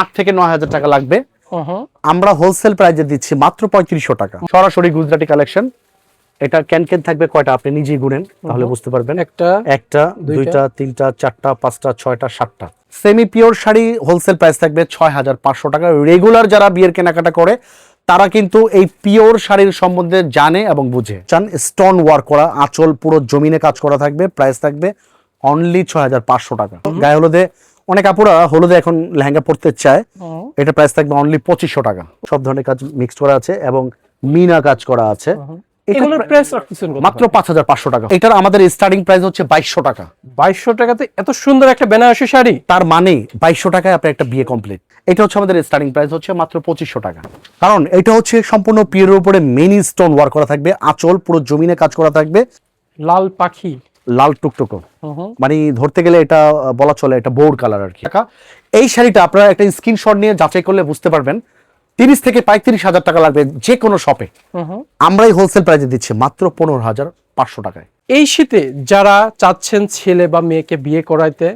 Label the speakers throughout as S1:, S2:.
S1: আট থেকে নয় হাজার টাকা লাগবে। আমরা হোলসেল প্রাইজে দিচ্ছি মাত্র পঁয়ত্রিশশো টাকা। সরাসরি গুজরাটি কালেকশন এটা ক্যান ক্যান থাকবে কয়টা আপনি নিজেই গুনেন তাহলে বুঝতে পারবেন।
S2: একটা
S1: একটা
S2: দুইটা,
S1: তিনটা চারটা পাঁচটা ছয়টা সাতটা। Semi pure sari wholesale price থাকবে ছয় হাজার পাঁচশো টাকা। রেগুলার যারা বিয়ের কেনাকাটা করে তারা কিন্তু এই পিওর শাড়ির সম্বন্ধে জানে এবং বুঝে। চান স্টোন ওয়ার্ক করা আঁচল পুরো জমিনে কাজ করা থাকবে প্রাইস থাকবে অনলি ছয় হাজার পাঁচশো টাকা। গায়ে হলুদে অনেক আপুরা হলুদে এখন লেহেঙ্গা পড়তে চায়। এটা প্রাইস থাকবে অনলি পঁচিশশো টাকা। সব ধরনের কাজ মিক্স করা আছে এবং মিনা কাজ করা আছে। মাত্র পাঁচ হাজার পাঁচশো টাকা। এটার আমাদের স্টার্টিং প্রাইস হচ্ছে বাইশশো টাকা।
S2: বাইশশো টাকাতে এত সুন্দর একটা বেনারসি শাড়ি।
S1: তার মানে বাইশশো টাকায় আপনার একটা বিয়ে কমপ্লিট এটা হচ্ছে আমাদের স্টার্টিং প্রাইস হচ্ছে মাত্র পঁচিশশো টাকা। কারণ এটা হচ্ছে সম্পূর্ণ পিওরের উপরে মেনি স্টোন ওয়ার্ক করা থাকবে আঁচল পুরো জমিনে কাজ করা থাকবে।
S2: লাল পাখি।
S1: লাল টুকটুকো। মানে ধরতে গেলে এটা বলা চলে এটা বোর্ড কালার আর কি। এই শাড়িটা আপনারা একটা স্ক্রিনশট নিয়ে যাচাই করলে বুঝতে পারবেন তিরিশ থেকে পঁয়ত্রিশ হাজার টাকা লাগবে যে কোনো শপে। আমরাই হোলসেল প্রাইসে দিচ্ছি মাত্র পনেরো হাজার পাঁচশো টাকায়।
S2: এই শীতে যারা চাচ্ছেন ছেলে বা মেয়েকে বিয়ে করাইতে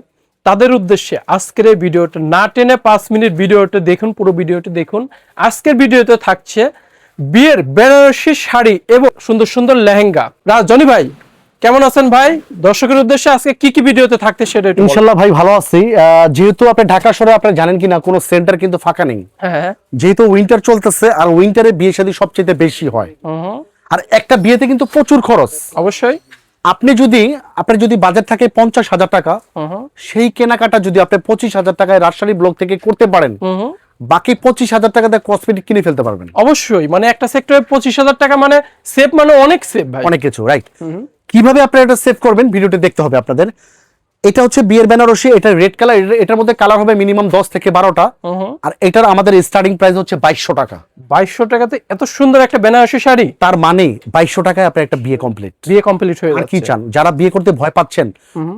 S2: তাদের উদ্দেশ্যে আজকের এই ভিডিওটা না টেনে পাঁচ মিনিট ভিডিওটা দেখুন পুরো ভিডিওটা দেখুন। আজকের ভিডিওতে থাকছে বিয়ের বেনারসি শাড়ি এবং সুন্দর সুন্দর লেহেঙ্গা। রা জনি ভাই কেমন আছেন ভাই? দর্শকের উদ্দেশ্যে আজকে কি কি ভিডিওতে থাকতে সেটা একটু বলেন।
S1: ইনশাল্লাহ ভাই ভালো আছি। যেহেতু আপনি ঢাকা শহরে আপনি জানেন কিনা কোনো সেন্টার কিন্তু ফাঁকা নেই।
S2: হ্যাঁ।
S1: যেহেতু উইন্টার চলতেছে আর উইন্টারে বিয়ে শাদী সবচেয়ে বেশি হয়। আর একটা বিয়েতে কিন্তু প্রচুর খরচ।
S2: অবশ্যই।
S1: আপনি যদি আপনার যদি বাজেট থাকে পঞ্চাশ হাজার টাকা সেই কেনাকাটা যদি আপনি পঁচিশ হাজার টাকায় রাজশাহী ব্লক থেকে করতে পারেন। বাকি পঁচিশ হাজার টাকাতে কসমেটিক কিনে ফেলতে পারবেন।
S2: অবশ্যই। মানে একটা সেক্টরে পঁচিশ হাজার টাকা মানে সেভ মানে অনেক সেভ ভাই।
S1: অনেক কিছু রাইট কীভাবে আপনারা এটা সেভ করবেন? ভিডিওটি দেখতে হবে আপনাদের। এটা হচ্ছে বিয়ের বেনারসি এটা রেড কালার এটার মধ্যে কালার হবে মিনিমাম দশ থেকে বারোটা। আর এটার আমাদের স্টার্টিং প্রাইস হচ্ছে বাইশশো টাকা।
S2: বাইশশো টাকাতে এত সুন্দর একটা বেনারসি শাড়ি।
S1: তার মানে বাইশশো টাকায় আপনার একটা বিয়ে কমপ্লিট
S2: বিয়ে কমপ্লিট হয়ে
S1: আর কি চান? যারা বিয়ে করতে ভয় পাচ্ছেন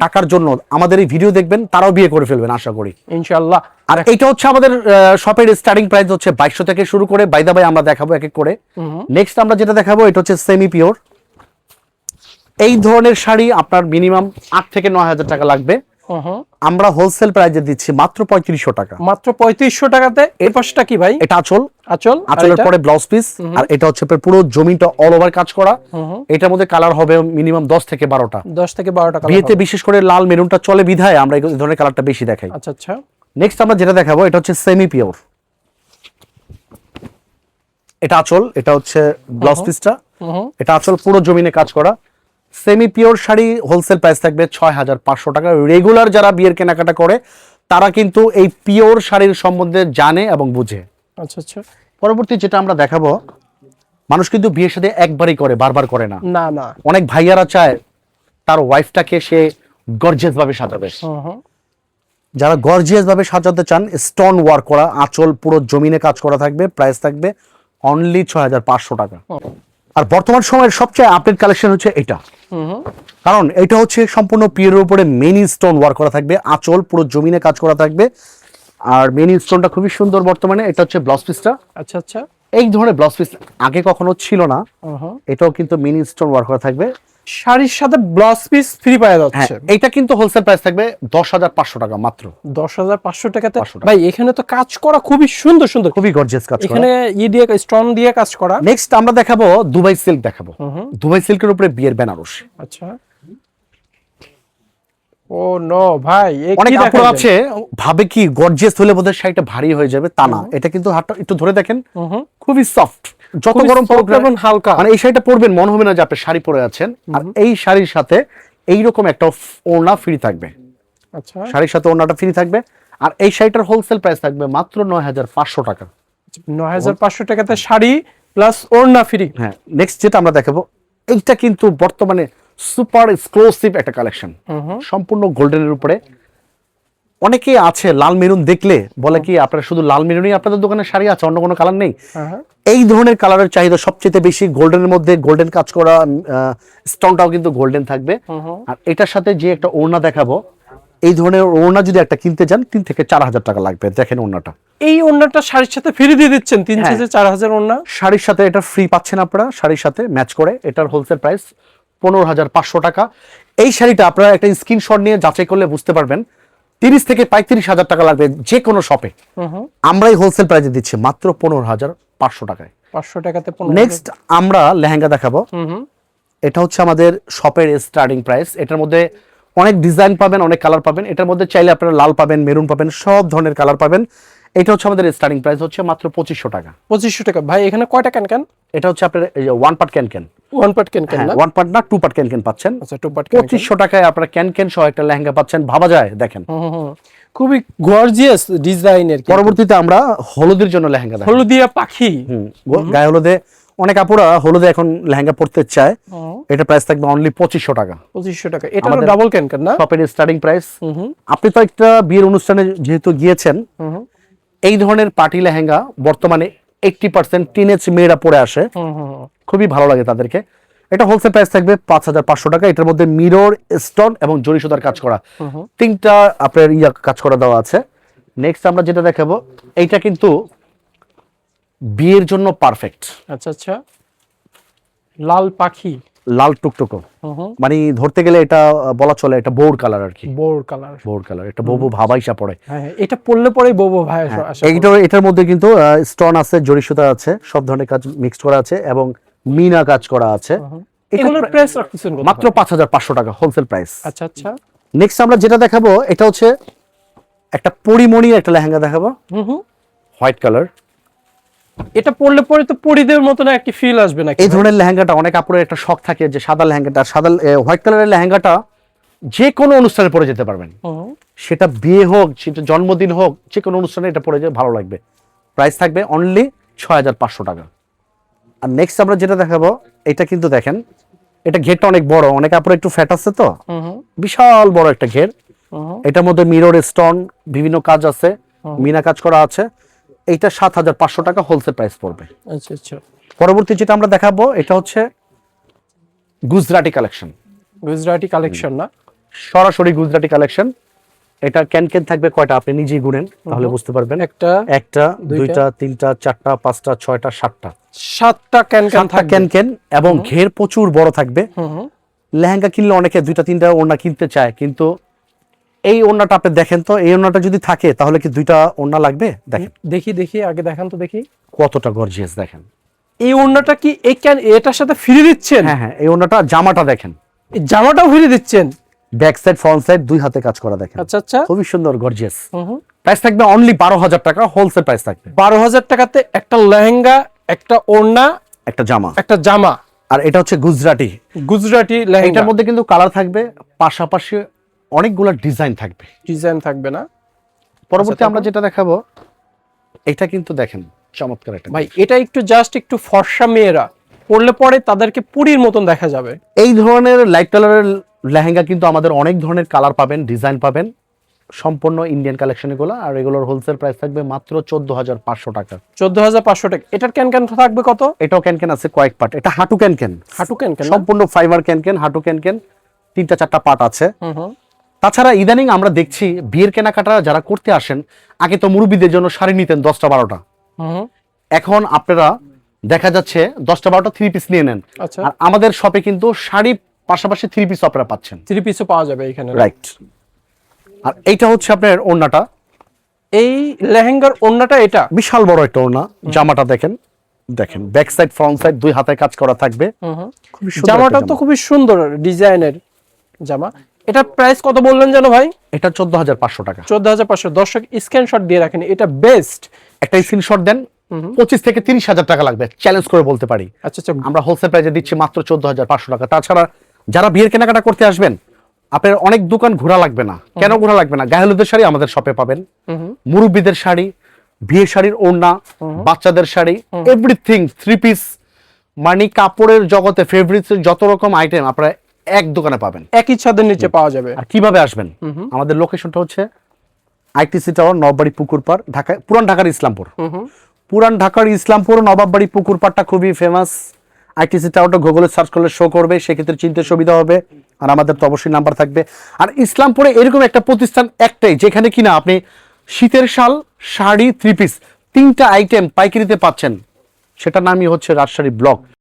S1: টাকার জন্য আমাদের এই ভিডিও দেখবেন তারাও বিয়ে করে ফেলবেন আশা করি।
S2: ইনশাআল্লাহ।
S1: আর এটা হচ্ছে আমাদের শপের স্টার্টিং প্রাইস হচ্ছে বাইশশো থেকে শুরু করে বাইদা বাই আমরা দেখাবো এক এক করে। নেক্সট আমরা যেটা দেখাবো এটা হচ্ছে সেমি পিওর এই ধরনের শাড়ি আপনার মিনিমাম আট থেকে নয় হাজার টাকা লাগবে। আমরা হোলসেল প্রাইজে দিচ্ছি মাত্র পঁয়ত্রিশশো টাকা।
S2: মাত্র পঁয়ত্রিশশো টাকাতে। এর পাশটা কি ভাই?
S1: এটা আচল।
S2: আচল?
S1: আচলের পরে ব্লাউজ পিস আর এটা হচ্ছে পুরো জমিটা অল ওভার কাজ করা। এটার মধ্যে কালার হবে মিনিমাম দশ থেকে বারোটা।
S2: দশ থেকে বারো টাকা
S1: বিয়েতে বিশেষ করে লাল মেরুনটা চলে বিধায় আমরা এই ধরনের কালারটা বেশি দেখাই।
S2: আচ্ছা আচ্ছা।
S1: নেক্সট আমরা যেটা দেখাবো এটা হচ্ছে সেমি পিওর এটা আচল এটা হচ্ছে ব্লাউজ পিসটা। এটা আচল পুরো জমিনে কাজ করা। Semi pure sari wholesale price থাকবে ছয় হাজার পাঁচশো টাকা। রেগুলার যারা বিয়ের কেনাকাটা করে তারা কিন্তু এই পিওর শাড়ির সম্বন্ধে জানে এবং বুঝে।
S2: আচ্ছা আচ্ছা।
S1: পরবর্তী যেটা আমরা দেখাবো মানুষ কিন্তু বিয়ের সাথে একবারই করে বারবার করে না।
S2: না না।
S1: অনেক ভাইয়ারা চায় তার ওয়াইফটাকে সে গর্জিয়াস ভাবে সাজাবে। যারা গর্জিয়াস ভাবে সাজাতে চান স্টোন ওয়ার্ক করা আঁচল পুরো জমিনে কাজ করা থাকবে প্রাইস থাকবে অনলি ছয় হাজার পাঁচশো টাকা। আর বর্তমান সময়ের সবচেয়ে আপডেট কালেকশন হচ্ছে এটা। কারণ এটা হচ্ছে সম্পূর্ণ পিয়ের উপরে মেনি স্টোন ওয়ার্ক করা থাকবে আঁচল পুরো জমিনে কাজ করা থাকবে আর মেনি স্টোনটা খুবই সুন্দর বর্তমানে এটা হচ্ছে ব্লাউজ পিসটা
S2: আচ্ছা আচ্ছা
S1: এই ধরনের ব্লাউজ পিস আগে কখনো ছিল না। এটাও কিন্তু মিনি স্টোন ওয়ার্ক করা থাকবে
S2: শাড়ির সাথে ব্লাউজ পিস ফ্রি পাওয়া
S1: হ্যাঁ
S2: যাচ্ছে।
S1: এটা কিন্তু হোলসেল প্রাইস থাকবে দশ হাজার পাঁচশো টাকা মাত্র।
S2: দশ হাজার পাঁচশো টাকাতে ভাই এখানে তো কাজ করা খুবই সুন্দর সুন্দর।
S1: খুবই গর্জিয়াস কাজ
S2: এখানে ইয়ে দিয়ে স্টোন দিয়ে কাজ করা।
S1: নেক্সট আমরা দেখাবো দুবাই সিল্ক দেখাবো। দুবাই সিল্কের উপরে বিয়ের বেনারসি।
S2: আচ্ছা। ও নো ভাই
S1: অনেক? আপুরা আছে। ভাবে কি গর্জিয়াস হলে বোধহয় শাড়িটা ভারী হয়ে যাবে তা না। এটা কিন্তু হাতটা একটু ধরে দেখেন। খুবই সফট যত গরম পড়ুক না,
S2: এবং হালকা।
S1: মানে এই শাড়িটা পরবেন মনে হবে না যে আপনি শাড়ি পরে আছেন। আর এই শাড়ির সাথে এইরকম একটা ওড়না ফ্রি থাকবে।
S2: আচ্ছা।
S1: শাড়ির সাথে ওড়নাটা ফ্রি থাকবে। আর এই শাড়িটার হোলসেল প্রাইস থাকবে মাত্র নয় হাজার পাঁচশো টাকা।
S2: নয় হাজার পাঁচশো টাকাতে শাড়ি প্লাস ওড়না ফ্রি
S1: হ্যাঁ নেক্সট যেটা আমরা দেখাবো এইটা কিন্তু বর্তমানে সুপার এক্সক্লুসিভ একটা কালেকশন সম্পূর্ণ গোল্ডেনের উপরে। অনেকেই আছে লাল মেরুন দেখলে বলে কি আপনারা শুধু লাল মেরুনই আপনাদের দোকানে শাড়ি আছে অন্য কোনো কালার নেই।
S2: হ্যাঁ।
S1: এই ধরনের কালারের চাহিদা সবচেয়ে বেশি গোল্ডেনের মধ্যে গোল্ডেন কাজ করা স্টোনটাও কিন্তু গোল্ডেন থাকবে। আর এটার সাথে যে একটা ওড়না দেখাবো এই ধরনের ওড়না যদি একটা কিনতে যান তিন থেকে চার হাজার টাকা লাগবে। দেখেন ওড়নাটা।
S2: এই ওড়নাটা শাড়ির সাথে ফ্রি দিয়ে দিচ্ছেন তিন
S1: হ্যাঁ।
S2: থেকে চার হাজার ওড়না?
S1: শাড়ির সাথে এটা ফ্রি পাচ্ছেন আপনারা শাড়ির সাথে ম্যাচ করে। এটার হোলসেল প্রাইস পনেরো হাজার পাঁচশো টাকা। এই শাড়িটা আপনারা একটা স্ক্রিনশট নিয়ে যাচাই করলে বুঝতে পারবেন তিরিশ থেকে পঁয়ত্রিশ হাজার টাকা লাগবে যে কোনো শপে আমরাই হোলসেল প্রাইসে দিচ্ছি মাত্র পনেরো হাজার পাঁচশো টাকায়।
S2: পাঁচশো টাকাতে
S1: নেক্সট আমরা লেহেঙ্গা দেখাবো। এটা হচ্ছে আমাদের শপের স্টার্টিং প্রাইস এটার মধ্যে অনেক ডিজাইন পাবেন অনেক কালার পাবেন। এটার মধ্যে চাইলে আপনারা লাল পাবেন মেরুন পাবেন সব ধরনের কালার পাবেন। এটা হচ্ছে আমাদের স্টার্টিং প্রাইস হচ্ছে মাত্র পঁচিশশো টাকা।
S2: পঁচিশশো টাকা। ভাই এখানে কয়টা ক্যান ক্যান
S1: এটা হচ্ছে আপনার ওয়ান পার্ট ক্যান ক্যান
S2: ওয়ান পার্ট ক্যান ক্যান না?
S1: ওয়ান পার্ট না টু পার্ট ক্যান ক্যান পাচ্ছেন।
S2: আচ্ছা টু পার্ট
S1: পঁচিশশো টাকায় আপনারা ক্যান ক্যান সহ একটা লেহেঙ্গা পাচ্ছেন ভাবা যায় দেখেন।
S2: খুবই গর্জিয়াস ডিজাইনের
S1: পরবর্তীতে আমরা হলুদের জন্য লেহেঙ্গা
S2: হলুদিয়া পাখি।
S1: গায়ে হলুদে অনেক আপুরা হলুদে এখন লেহেঙ্গা পড়তে চায়। এটা প্রাইস থাকবে অনলি পঁচিশশো টাকা।
S2: পঁচিশশো টাকা। এটা
S1: আমাদের-
S2: ডাবল ক্যান ক্যান না
S1: শপের স্টার্টিং প্রাইস আপনি তো একটা বিয়ের অনুষ্ঠানে যেহেতু গিয়েছেন এই ধরনের পার্টি লেহেঙ্গা বর্তমানে এইটটি পার্সেন্ট টিনেজ মেয়েরা পরে আসে। খুবই ভালো লাগে তাদেরকে। এটা হোলসেল প্রাইস থাকবে পাঁচ হাজার পাঁচশো টাকা। এটার মধ্যে মিরর স্টোন এবং জরি সুতার কাজ করা। তিনটা আপনার ইয়া কাজ করা দেওয়া আছে। নেক্সট আমরা যেটা দেখাবো এইটা কিন্তু বিয়ের জন্য পারফেক্ট
S2: আচ্ছা আচ্ছা। লাল পাখি।
S1: লাল টুকটুকো। মানে ধরতে গেলে এটা বলা চলে এটা বোর কালার আর কি
S2: বোর কালার
S1: বোর কালার এটা বউ ভাবাইসা পড়ে।
S2: হ্যাঁ হ্যাঁ, এটা পড়লে পরেই বোবো ভাই
S1: হ্যাঁ, এইটার এটার মধ্যে কিন্তু স্টোন আছে জরি সুতা আছে সব ধরনের কাজ মিক্সড করা আছে এবং মিনা কাজ করা আছে।
S2: এগুলোর প্রাইস রাখতেছেন?
S1: মাত্র পাঁচ হাজার পাঁচশো টাকা হোলসেল প্রাইস
S2: আচ্ছা আচ্ছা।
S1: নেক্সট আমরা যেটা দেখাবো এটা হচ্ছে একটা পরিমণির একটা লেহেঙ্গা দেখাবো।
S2: হুম হুম।
S1: হোয়াইট কালার
S2: এটা পড়লে পরে তো পরিদের মতো না একটি ফিল আসবে নাকি
S1: এই ধরনের লেহেঙ্গাটা অনেক আপুরের একটা শখ থাকে যে সাদা লেহেঙ্গাটা সাদা হোয়াইট কালারের লেহেঙ্গাটা যে কোনো অনুষ্ঠানে পরে যেতে পারবেন। সেটা বিয়ে হোক সেটা জন্মদিন হোক যে কোনো অনুষ্ঠানে এটা পরে যেতে ভালো লাগবে। প্রাইস থাকবে অনলি ছয় হাজার পাঁচশো টাকা। আর নেক্সট আমরা যেটা দেখাবো এটা কিন্তু দেখেন এটা ঘেরটা অনেক বড় অনেক আপুরে একটু ফ্যাট আছে তো? বিশাল বড় একটা ঘের। এটার মধ্যে মিরর স্টোন বিভিন্ন কাজ আছে মিনা কাজ করা আছে। এইটা সাত হাজার পাঁচশো টাকা হোলসেল প্রাইস পড়বে।
S2: আচ্ছা আচ্ছা।
S1: পরবর্তী যেটা আমরা দেখাবো এটা হচ্ছে গুজরাটি কালেকশন
S2: গুজরাটি কালেকশন না?
S1: সরাসরি গুজরাটি কালেকশন এটা ক্যান ক্যান থাকবে কয়টা? আপনি নিজেই গুনেন তাহলে বুঝতে পারবেন।
S2: একটা
S1: একটা
S2: দুইটা,
S1: তিনটা চারটা পাঁচটা ছয়টা সাতটা।
S2: সাতটা ক্যান ক্যান থাকবে।
S1: ক্যান ক্যান এবং ঘের প্রচুর বড় থাকবে। লেহেঙ্গা কিনলে অনেকে দুইটা তিনটা ওড়না কিনতে চায় কিন্তু এই ওড়নাটা আপনি দেখেন তো এই ওড়নাটা যদি থাকে তাহলে কি দুইটা ওড়না লাগবে? দেখেন।
S2: দেখি দেখি আগে দেখান তো দেখি।
S1: কতটা গর্জিয়াস দেখেন।
S2: এই ওড়নাটা কি এই ক্যান এটার সাথে ফ্রি দিচ্ছেন?
S1: হ্যাঁ হ্যাঁ এই ওড়নাটা জামাটা দেখেন।
S2: এই জামাটাও ফ্রি দিচ্ছেন?
S1: ব্যাক সাইড ফ্রন্ট সাইড দুই হাতে কাজ করা দেখেন।
S2: আচ্ছা আচ্ছা।
S1: খুবই সুন্দর গর্জিয়াস। প্রাইস থাকবে অনলি বারো হাজার টাকা হোলসেল প্রাইস থাকবে।
S2: বারো হাজার টাকাতে একটা লেহেঙ্গা একটা ওড়না
S1: একটা জামা।
S2: একটা জামা।
S1: আর এটা হচ্ছে গুজরাটি।
S2: গুজরাটি
S1: এটার মধ্যে কিন্তু কালার থাকবে পাশাপাশি অনেকগুলো ডিজাইন থাকবে।
S2: ডিজাইন থাকবে না।
S1: পরবর্তী
S2: আচ্ছা,
S1: আমরা যেটা দেখাবো এটা কিন্তু দেখেন চমৎকার একটা
S2: ভাই এটা একটু জাস্ট একটু ফর্সা মেয়েরা পড়লে পরে তাদেরকে পুরীর মতন দেখা যাবে।
S1: এই ধরনের লাইট কালারের লেহেঙ্গা কিন্তু আমাদের অনেক ধরনের কালার পাবেন ডিজাইন পাবেন। সম্পূর্ণ ইন্ডিয়ান কালেকশন এগুলো আর এগুলোর হোলসেল প্রাইস থাকবে মাত্র চোদ্দ হাজার পাঁচশো টাকা।
S2: চোদ্দ হাজার পাঁচশো টাকা। এটার ক্যান ক্যান থাকবে কত?
S1: এটাও ক্যান ক্যান আছে কয়েক পার্ট এটা হাঁটু ক্যান ক্যান
S2: হাঁটু ক্যান ক্যান?
S1: সম্পূর্ণ ফাইবার ক্যান ক্যান হাঁটু ক্যান ক্যান তিনটা চারটা পার্ট আছে। তাছাড়া ইদানিং আমরা দেখছি বিয়ের কেনাকাটা যারা করতে আসেন আগে তো মুরব্বীদের জন্য শাড়ি নিতেন দশটা বারোটা। এখন আপনারা দেখা যাচ্ছে দশটা বারোটা থ্রি পিস নিয়ে নেন।
S2: আচ্ছা।
S1: আর আমাদের শপে কিন্তু শাড়ি পাশাপাশি থ্রি পিস আপনারা পাচ্ছেন।
S2: থ্রি পিসও পাওয়া যাবে এখানে।
S1: রাইট আর এইটা হচ্ছে আপনার ওড়নাটা।
S2: এই লেহেঙ্গার ওড়নাটা এটা?
S1: বিশাল বড় একটা ওড়না। জামাটা দেখেন। দেখেন ব্যাক সাইড ফ্রন্ট সাইড দুই হাতে কাজ করা থাকবে।
S2: জামাটা তো খুবই সুন্দর ডিজাইনের জামা। এটার প্রাইস কত বললেন জানো ভাই?
S1: এটা চোদ্দ হাজার পাঁচশো টাকা।
S2: চোদ্দ হাজার পাঁচশো। দর্শক স্ক্রিনশট দিয়ে রাখেন এটা বেস্ট
S1: একটা স্ক্রিনশট দেন পঁচিশ থেকে তিরিশ হাজার টাকা লাগবে চ্যালেঞ্জ করে বলতে পারি।
S2: আচ্ছা আচ্ছা।
S1: আমরা হোলসেল প্রাইসে দিচ্ছি মাত্র চোদ্দ হাজার পাঁচশো টাকা। তাছাড়া যারা বিয়ের কেনাকাটা করতে আসবেন আপনার অনেক দোকান ঘোরা লাগবে না। কেন ঘোরা লাগবে না? গায়েহলুদের শাড়ি আমাদের শপে পাবেন। মুরব্বীদের শাড়ি বিয়ের শাড়ির ওড়না বাচ্চাদের শাড়ি এভরিথিং থ্রি পিস মানে কাপড়ের জগতে ফেব্রিক্স যত রকম আইটেম আপনারা এক দোকানে পাবেন।
S2: একই ছাদের নিচে পাওয়া যাবে।
S1: আর কীভাবে আসবেন? আমাদের লোকেশনটা হচ্ছে আইটিসি টাওয়ার নববাড়ি পুকুর পাড় ঢাকা পুরান ঢাকার ইসলামপুর। পুরান ঢাকার ইসলামপুর নবাববাড়ি পুকুর পাড়টা খুবই ফেমাস আইটিসি টাওয়ারটা গুগলে সার্চ করলে শো করবে সেক্ষেত্রে চিনতে সুবিধা হবে। আর আমাদের তো অবশ্যই নাম্বার থাকবে। আর ইসলামপুরে এরকম একটা প্রতিষ্ঠান একটাই যেখানে কিনা আপনি শীতের শাল শাড়ি থ্রি পিস তিনটা আইটেম পাইকারিতে পাচ্ছেন। সেটার নামই হচ্ছে রাজশাহী ব্লক।